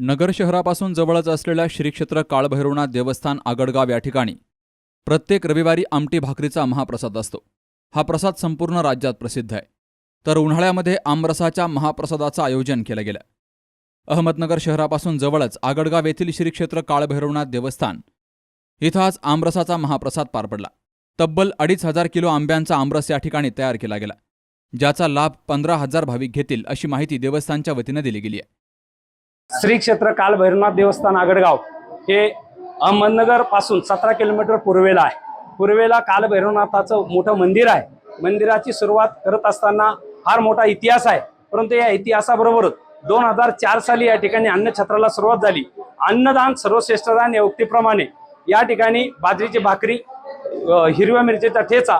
नगर शहरापासून जवळच असलेल्या श्रीक्षेत्र काळभैरवनाथ देवस्थान आगडगाव या ठिकाणी प्रत्येक रविवारी आमटी भाकरीचा महाप्रसाद असतो. हा प्रसाद संपूर्ण राज्यात प्रसिद्ध आहे. तर उन्हाळ्यामध्ये आमरसाच्या महाप्रसादाचं आयोजन केलं गेलं. अहमदनगर शहरापासून जवळच आगडगाव येथील श्रीक्षेत्र काळभैरवनाथ देवस्थान इथं आज आमरसाचा महाप्रसाद पार पडला. तब्बल अडीच हजार किलो आंब्यांचा आमरस या ठिकाणी तयार केला गेला ज्याचा लाभ पंधरा हजार भाविक घेतील अशी माहिती देवस्थानच्या वतीनं दिली गेली आहे. श्री क्षेत्र काल भैरवनाथ देवस्थान आगडगाव हे अहमदनगरपासून सतरा किलोमीटर पूर्वेला आहे. पूर्वेला काल भैरवनाथाचं मोठं मंदिर आहे. मंदिराची सुरुवात करत असताना फार मोठा इतिहास आहे. परंतु या इतिहासाबरोबरच दोन हजार चार साली या ठिकाणी अन्नछत्राला सुरुवात झाली. अन्नदान सर्वश्रेष्ठदान या उक्तीप्रमाणे या ठिकाणी बाजरीची भाकरी हिरव्या मिरचीचा ठेचा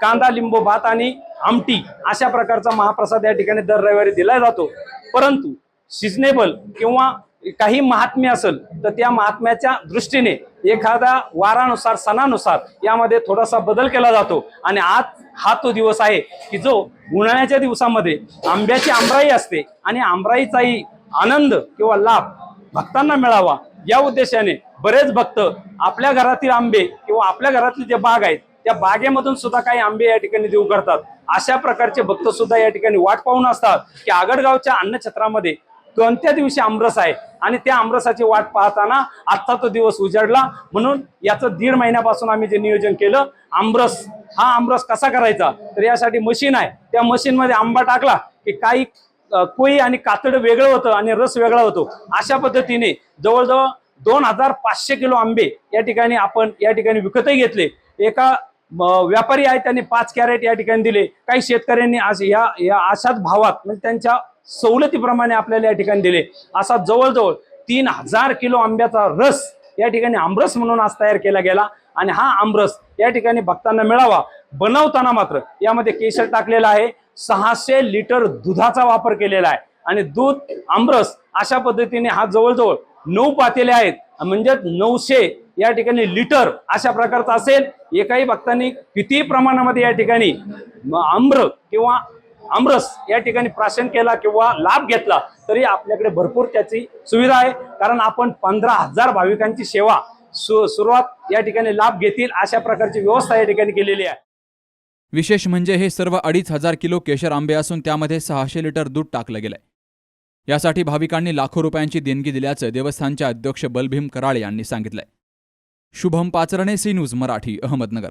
कांदा लिंबू भात आणि आमटी अशा प्रकारचा महाप्रसाद या ठिकाणी दर रविवारी दिला जातो. परंतु सिजनेबल किंवा काही महात्म्य असेल तर त्या महात्म्याच्या दृष्टीने एखादा वारानुसार सणानुसार यामध्ये थोडासा बदल केला जातो. आणि आज हा तो दिवस आहे की जो उन्हाळ्याच्या दिवसामध्ये आंब्याची आंबराई असते आणि आंबराईचाही आनंद किंवा लाभ भक्तांना मिळावा या उद्देशाने बरेच भक्त आपल्या घरातील आंबे किंवा आपल्या घरातले जे बाग आहेत त्या बागेमधून सुद्धा काही आंबे या ठिकाणी देऊ करतात. अशा प्रकारचे भक्त सुद्धा या ठिकाणी वाट पाहून असतात की आगडगावच्या अन्नछत्रामध्ये कोणत्या दिवशी आमरस आहे? आणि त्या आमरसाची वाट पाहताना आजचा तो दिवस उजाडला. म्हणून याचं दीड महिन्यापासून आम्ही जे नियोजन केलं आमरस. हा आमरस कसा करायचा? तर यासाठी मशीन आहे. त्या मशीनमध्ये आंबा टाकला की काही कोई कोळी आणि कातड वेगळं होतं आणि रस वेगळा होतो. अशा पद्धतीने जवळजवळ दोन हजार पाचशे किलो आंबे या ठिकाणी आपण या ठिकाणी विकतही घेतले. एका व्यापारी आहेत त्यांनी पाच कॅरेट या ठिकाणी दिले. काही शेतकऱ्यांनी आज या या अशाच भावात म्हणजे त्यांच्या सवलतीप्रमाणे आपल्याला या ठिकाणी दिले. असा जवळजवळ तीन हजार किलो आंब्याचा रस या ठिकाणी आमरस म्हणून आज तयार केला गेला. आणि हा आमरस या ठिकाणी भक्तांना मिळावा बनवताना मात्र यामध्ये केशर टाकलेला आहे. सहाशे लिटर दुधाचा वापर केलेला आहे. आणि दूध आमरस अशा पद्धतीने हा जवळजवळ नऊ पातेले आहेत. म्हणजे नऊशे या ठिकाणी लिटर अशा प्रकारचा असेल. एकाही भक्तांनी किती प्रमाणामध्ये या ठिकाणी आम्र किंवा आमरस या ठिकाणी प्राशन केला किंवा लाभ घेतला तरी आपल्याकडे भरपूर त्याची सुविधा आहे. कारण आपण पंधरा हजार भाविकांची सेवा सु सुरुवात या ठिकाणी लाभ घेतील अशा प्रकारची व्यवस्था या ठिकाणी केलेली आहे. विशेष म्हणजे हे सर्व अडीच हजार किलो केशर आंबे असून त्यामध्ये सहाशे लिटर दूध टाकलं गेलंय. यासाठी भाविकांनी लाखो रुपयांची देणगी दिल्याचं देवस्थानचे अध्यक्ष बलभीम कराळे यांनी सांगितलंय. Shubham Pacharne C news Marathi Ahmednagar.